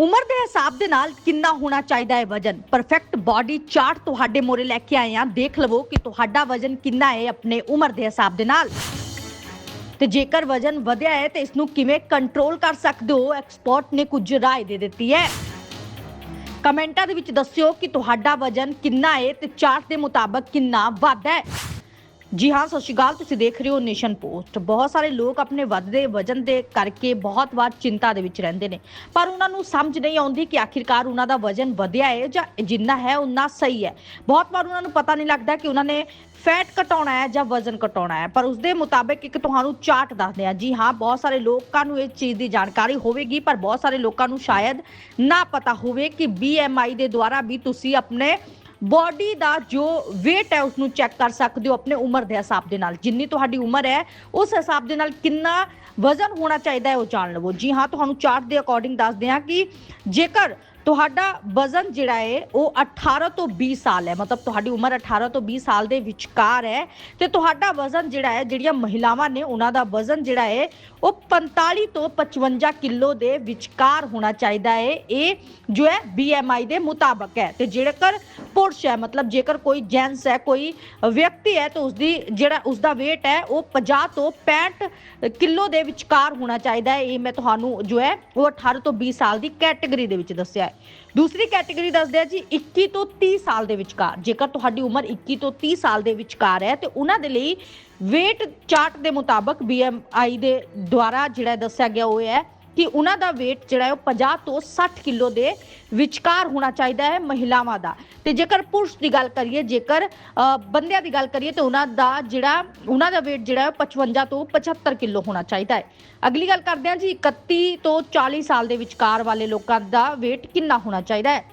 ਉਮਰ ਦੇ ਹਿਸਾਬ ਦੇ ਨਾਲ ਕਿੰਨਾ ਹੋਣਾ ਚਾਹੀਦਾ ਹੈ ਵਜਨ? ਪਰਫੈਕਟ ਬਾਡੀ ਚਾਰਟ ਤੁਹਾਡੇ ਮੋਰੇ ਲੈ ਕੇ ਆਏ ਹਾਂ। ਦੇਖ ਲਵੋ ਕਿ ਤੁਹਾਡਾ ਵਜਨ ਕਿੰਨਾ ਹੈ ਆਪਣੇ ਉਮਰ ਦੇ ਹਿਸਾਬ ਦੇ ਨਾਲ। ਤੇ ਜੇਕਰ ਵਜਨ ਵਧਿਆ ਹੈ, ਤੇ ਇਸ ਨੂੰ ਕਿਵੇਂ ਕੰਟਰੋਲ ਕਰ ਸਕਦੇ ਹੋ? ਐਕਸਪਰਟ ਨੇ ਕੁਝ ਰਾਏ ਦੇ ਦਿੱਤੀ ਹੈ। ਕਮੈਂਟਾਂ ਦੇ ਵਿੱਚ ਦੱਸਿਓ ਕਿ ਤੁਹਾਡਾ ਵਜਨ ਕਿੰਨਾ ਹੈ ਤੇ ਚਾਰਟ ਦੇ ਮੁਤਾਬਕ ਕਿੰਨਾ ਵੱਧਦਾ ਹੈ। ਜੀ ਹਾਂ, ਸਤਿ ਸ਼੍ਰੀ ਅਕਾਲ। ਤੁਸੀਂ ਦੇਖ ਰਹੇ ਹੋ ਨੇਸ਼ਨ ਪੋਸਟ। ਬਹੁਤ ਸਾਰੇ ਲੋਕ ਆਪਣੇ ਵੱਧਦੇ ਵਜਨ ਦੇ ਕਰਕੇ ਬਹੁਤ ਵਾਰ ਚਿੰਤਾ ਦੇ ਵਿੱਚ ਰਹਿੰਦੇ ਨੇ। ਪਰ ਉਹਨਾਂ ਨੂੰ ਸਮਝ ਨਹੀਂ ਆਉਂਦੀ ਕਿ ਆਖਿਰਕਾਰ ਉਹਨਾਂ ਦਾ ਵਜਨ ਵਧਿਆ ਹੈ ਜਾਂ ਜਿੰਨਾ ਹੈ, ਉਨਾ ਸਹੀ ਹੈ। ਬਹੁਤ ਵਾਰ ਉਹਨਾਂ ਨੂੰ ਪਤਾ ਨਹੀਂ ਲੱਗਦਾ ਕਿ ਉਹਨਾਂ ਨੇ ਫੈਟ ਘਟਾਉਣਾ ਹੈ ਜਾਂ ਵਜ਼ਨ ਘਟਾਉਣਾ ਹੈ। ਪਰ ਉਸ ਦੇ ਮੁਤਾਬਕ ਇੱਕ ਤੁਹਾਨੂੰ ਚਾਰਟ ਦੱਸਦੇ ਆ ਜੀ ਹਾਂ, ਬਹੁਤ ਸਾਰੇ ਲੋਕਾਂ ਨੂੰ ਇਸ ਚੀਜ਼ ਦੀ ਜਾਣਕਾਰੀ ਹੋਵੇਗੀ, ਪਰ ਬਹੁਤ ਸਾਰੇ ਲੋਕਾਂ ਨੂੰ ਸ਼ਾਇਦ ਨਾ ਪਤਾ ਹੋਵੇ ਕਿ BMI ਦੇ ਦੁਆਰਾ ਵੀ ਤੁਸੀਂ ਆਪਣੇ ਬਾਡੀ ਦਾ ਜੋ weight ਹੈ ਉਸ ਨੂੰ ਚੈੱਕ ਕਰ ਸਕਦੇ ਹੋ ਆਪਣੇ ਉਮਰ ਦੇ ਹਿਸਾਬ ਦੇ ਨਾਲ। ਜਿੰਨੀ ਤੁਹਾਡੀ ਉਮਰ ਹੈ, ਉਸ ਹਿਸਾਬ ਦੇ ਨਾਲ ਕਿੰਨਾ ਵਜ਼ਨ ਹੋਣਾ ਚਾਹੀਦਾ ਹੈ, ਉਹ ਜਾਣ ਲਵੋ। ਜੀ ਹਾਂ, ਤੁਹਾਨੂੰ ਚਾਰਟ ਦੇ ਅਕੋਰਡਿੰਗ ਦੱਸਦੇ ਹਾਂ ਕਿ ਜੇਕਰ ਤੁਹਾਡਾ ਵਜ਼ਨ ਜਿਹੜਾ ਹੈ ਉਹ 18 ਤੋਂ 20 ਸਾਲ ਹੈ। ਮਤਲਬ ਤੁਹਾਡੀ ਉਮਰ 18 ਤੋਂ 20 ਸਾਲ ਦੇ ਵਿਚਕਾਰ ਹੈ ਤੇ ਤੁਹਾਡਾ ਵਜ਼ਨ ਜਿਹੜਾ ਹੈ, ਜਿਹੜੀਆਂ ਮਹਿਲਾਵਾਂ ਨੇ ਉਹਨਾਂ ਦਾ ਵਜ਼ਨ ਜਿਹੜਾ ਹੈ ਉਹ 45 ਤੋਂ 55 ਕਿਲੋ ਦੇ ਵਿਚਕਾਰ ਹੋਣਾ ਚਾਹੀਦਾ ਹੈ ਇਹ ਜੋ ਹੈ BMI ਦੇ ਮੁਤਾਬਕ ਹੈ। ਤੇ ਜੇਕਰ ਪੁਰਸ਼ ਹੈ, ਮਤਲਬ ਜੇਕਰ ਕੋਈ ਜੈਂਟਸ ਹੈ, ਕੋਈ ਵਿਅਕਤੀ ਹੈ, ਤਾਂ ਉਸਦੀ ਜਿਹੜਾ, ਉਸਦਾ weight ਹੈ, ਉਹ 50 ਤੋਂ 65 ਕਿਲੋ ਦੇ ਵਿਚਕਾਰ ਹੋਣਾ ਚਾਹੀਦਾ ਹੈ ਇਹ ਮੈਂ ਤੁਹਾਨੂੰ ਜੋ ਹੈ, ਉਹ 18 ਤੋਂ 20 ਸਾਲ ਦੀ ਕੈਟਾਗਰੀ ਦੇ ਵਿੱਚ ਦੱਸਿਆ ਹੈ ਦੂਸਰੀ ਕੈਟਾਗਰੀ ਦੱਸਦੇ ਆ ਜੀ 21 ਤੋਂ 30 ਸਾਲ ਦੇ ਵਿਚਕਾਰ। ਜੇਕਰ ਤੁਹਾਡੀ ਉਮਰ 21 ਤੋਂ 30 ਸਾਲ ਦੇ ਵਿਚਕਾਰ ਹੈ, ਤੇ ਉਹਨਾਂ ਦੇ ਲਈ weight ਚਾਰਟ ਦੇ ਮੁਤਾਬਕ BMI ਦੇ ਦੁਆਰਾ ਜਿਹੜਾ ਦੱਸਿਆ ਗਿਆ ਉਹ ਹੈ ਕਿ ਉਹਨਾਂ ਦਾ weight ਜਿਹੜਾ ਹੈ ਉਹ 50 ਤੋਂ 60 ਕਿਲੋ ਦੇ ਵਿਚਕਾਰ ਹੋਣਾ ਚਾਹੀਦਾ ਹੈ ਮਹਿਲਾਵਾਂ ਦਾ। ਤੇ ਜੇਕਰ ਪੁਰਸ਼ ਦੀ ਗੱਲ ਕਰੀਏ, ਜੇਕਰ ਬੰਦਿਆਂ ਦੀ ਗੱਲ ਕਰੀਏ ਤੇ ਉਹਨਾਂ ਦਾ ਜਿਹੜਾ, ਉਹਨਾਂ ਦਾ weight ਜਿਹੜਾ ਹੈ ਉਹ 55 ਤੋਂ 75 ਕਿਲੋ ਹੋਣਾ ਚਾਹੀਦਾ ਹੈ। ਅਗਲੀ ਗੱਲ ਕਰਦੇ ਹਾਂ ਜੀ 31 ਤੋਂ 40 ਸਾਲ ਦੇ ਵਿਚਕਾਰ ਵਾਲੇ ਲੋਕਾਂ ਦਾ weight ਕਿੰਨਾ ਹੋਣਾ ਚਾਹੀਦਾ ਹੈ?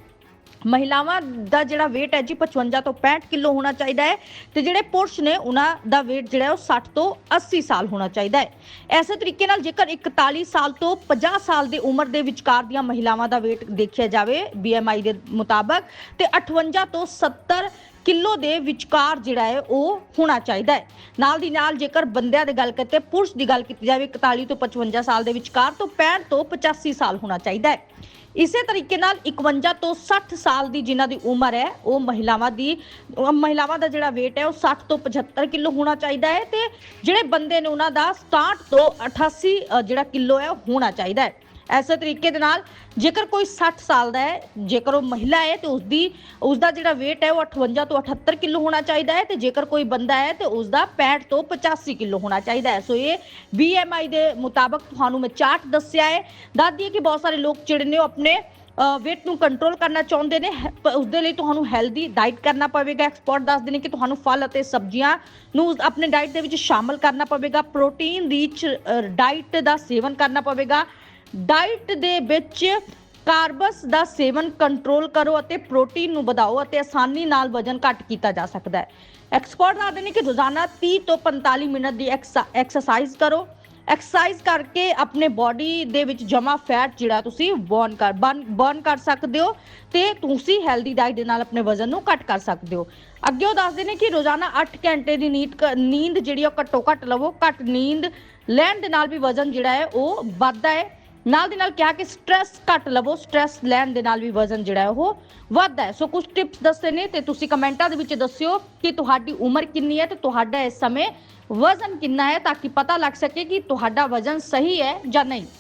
ਮਹਿਲਾਵਾਂ ਦਾ ਜਿਹੜਾ weight ਹੈ ਜੀ 55 ਤੋਂ 65 ਕਿਲੋ ਹੋਣਾ ਚਾਹੀਦਾ ਹੈ ਤੇ ਜਿਹੜੇ ਪੁਰਸ਼ ਨੇ ਉਹਨਾਂ ਦਾ weight ਜਿਹੜਾ ਉਹ 60 ਤੋਂ 80 ਸਾਲ ਹੋਣਾ ਚਾਹੀਦਾ ਹੈ। ਐਸੇ ਤਰੀਕੇ ਨਾਲ ਜੇਕਰ 41 ਸਾਲ ਤੋਂ 50 ਸਾਲ ਦੀ ਉਮਰ ਦੇ ਵਿਚਕਾਰ ਦੀਆਂ ਮਹਿਲਾਵਾਂ ਦਾ weight ਦੇਖਿਆ ਜਾਵੇ BMI ਦੇ ਮੁਤਾਬਕ, ਤੇ 58 ਤੋਂ 70 ਕਿਲੋ ਦੇ ਵਿਚਕਾਰ ਜਿਹੜਾ ਹੈ ਉਹ ਹੋਣਾ ਚਾਹੀਦਾ ਹੈ। ਨਾਲ ਦੀ ਨਾਲ ਜੇਕਰ ਬੰਦਿਆਂ ਦੀ ਗੱਲ ਕਰਤੇ ਪੁਰਸ਼ ਦੀ ਗੱਲ ਕੀਤੀ ਜਾਵੇ 41 ਤੋਂ 55 ਸਾਲ ਦੇ ਵਿਚਕਾਰ ਤੋਂ 65 ਤੋਂ 85 ਸਾਲ ਹੋਣਾ ਚਾਹੀਦਾ ਹੈ। ਇਸੇ ਤਰੀਕੇ ਨਾਲ 51 ਤੋਂ 60 ਸਾਲ ਦੀ ਜਿਨ੍ਹਾਂ ਦੀ ਉਮਰ ਹੈ, ਉਹ ਮਹਿਲਾਵਾਂ ਦੀ ਮਹਿਲਾਵਾਂ ਦਾ ਜਿਹੜਾ weight ਹੈ ਉਹ 60 ਤੋਂ 75 ਕਿਲੋ ਹੋਣਾ ਚਾਹੀਦਾ ਹੈ ਤੇ ਜਿਹੜੇ ਬੰਦੇ ਨੇ ਉਹਨਾਂ ਦਾ 67 ਤੋਂ 88 ਜਿਹੜਾ ਕਿਲੋ ਹੈ, ਉਹ ਹੋਣਾ ਚਾਹੀਦਾ ਹੈ। ਐਸੇ ਤਰੀਕੇ ਦੇ ਨਾਲ ਜੇਕਰ ਕੋਈ 60 ਸਾਲ ਦਾ ਹੈ, ਜੇਕਰ ਉਹ ਮਹਿਲਾ ਹੈ ਤੇ ਉਸਦੀ, ਉਸਦਾ ਜਿਹੜਾ weight ਹੈ ਉਹ 58 ਤੋਂ 78 ਕਿਲੋ ਹੋਣਾ ਚਾਹੀਦਾ ਹੈ ਤੇ ਜੇਕਰ ਕੋਈ ਬੰਦਾ ਹੈ ਤੇ ਉਸਦਾ 65 ਤੋਂ 85 ਕਿਲੋ ਹੋਣਾ ਚਾਹੀਦਾ ਹੈ। ਸੋ ਇਹ BMI ਦੇ ਮੁਤਾਬਕ ਤੁਹਾਨੂੰ ਮੈਂ ਚਾਰਟ ਦੱਸਿਆ ਹੈ। ਦੱਸ ਦਈਏ ਕਿ ਬਹੁਤ ਸਾਰੇ ਲੋਕ ਜਿਹੜੇ ਨੇ ਉਹ ਆਪਣੇ weight ਨੂੰ ਕੰਟਰੋਲ ਕਰਨਾ ਚਾਹੁੰਦੇ ਨੇ। ਹੈ- ਪ- ਉਸਦੇ ਲਈ ਤੁਹਾਨੂੰ ਹੈਲਦੀ ਡਾਈਟ ਕਰਨਾ ਪਵੇਗਾ। ਐਕਸਪਰਟ ਦੱਸਦੇ ਨੇ ਕਿ ਤੁਹਾਨੂੰ ਫਲ ਅਤੇ ਸਬਜ਼ੀਆਂ ਨੂੰ ਉਸ- ਆਪਣੇ ਡਾਈਟ ਦੇ ਵਿੱਚ ਸ਼ਾਮਲ ਕਰਨਾ ਪਵੇਗਾ। ਪ੍ਰੋਟੀਨ ਰੀਚ ਡਾਈਟ ਦਾ ਸੇਵਨ ਕਰਨਾ ਪਵੇਗਾ। ਡਾਈਟ ਦੇ ਵਿੱਚ ਕਾਰਬਸ ਦਾ ਸੇਵਨ ਕੰਟਰੋਲ ਕਰੋ ਅਤੇ ਪ੍ਰੋਟੀਨ ਨੂੰ ਵਧਾਓ ਅਤੇ ਆਸਾਨੀ ਨਾਲ ਵਜ਼ਨ ਘੱਟ ਕੀਤਾ ਜਾ ਸਕਦਾ ਹੈ। ਐਕਸਪਰਟ ਦੱਸਦੇ ਨੇ ਕਿ ਰੋਜ਼ਾਨਾ 30 ਤੋਂ 45 ਮਿੰਟ ਦੀ ਐਕਸਰਸਾਈਜ਼ ਕਰੋ। ਐਕਸਰਸਾਈਜ਼ ਕਰਕੇ ਆਪਣੇ ਬਾਡੀ ਦੇ ਵਿੱਚ ਜਮਾ ਫੈਟ ਜਿਹੜਾ ਤੁਸੀਂ ਬਰਨ ਕਰ ਬਰਨ ਕਰ ਸਕਦੇ ਹੋ ਤੇ ਤੁਸੀਂ ਹੈਲਦੀ ਡਾਈਟ ਦੇ ਨਾਲ ਆਪਣੇ ਵਜ਼ਨ ਨੂੰ ਘੱਟ ਕਰ ਸਕਦੇ ਹੋ। ਅੱਗੇ ਉਹ ਦੱਸਦੇ ਨੇ ਕਿ ਰੋਜ਼ਾਨਾ 8 ਘੰਟੇ ਦੀ ਨੀਂਦ ਕ- ਨੀਂਦ ਜਿਹੜੀ ਆ ਉਹ ਘੱਟੋ ਘੱਟ ਲਵੋ। ਘੱਟ ਨੀਂਦ ਲੈਣ ਦੇ ਨਾਲ ਵੀ ਵਜ਼ਨ ਜਿਹੜਾ ਹੈ ਉਹ ਵੱਧਦਾ ਹੈ। ਨਾਲ ਦੀ ਨਾਲ ਕਿਹਾ ਕਿ ਸਟ्रेस ਘੱਟ ਲਵੋ ਸਟ्रेस ਲੈਣ ਦੇ ਨਾਲ ਵੀ ਵਜ਼ਨ ਜਿਹੜਾ ਉਹ ਵੱਧਦਾ ਹੈ। ਸੋ ਕੁਝ ਟਿਪਸ ਦੱਸੇ ਨੇ ਤੇ ਤੁਸੀਂ ਕਮੈਂਟਾਂ ਦੇ ਵਿੱਚ ਦੱਸਿਓ ਕਿ ਤੁਹਾਡੀ ਉਮਰ ਕਿੰਨੀ ਹੈ ਤੇ ਤੁਹਾਡਾ ਇਸ ਸਮੇਂ ਵਜ਼ਨ ਕਿੰਨਾ ਹੈ ਤਾਂ ਕਿ ਪਤਾ ਲੱਗ ਸਕੇ ਕਿ ਤੁਹਾਡਾ ਵਜ਼ਨ ਸਹੀ ਹੈ ਜਾਂ ਨਹੀਂ।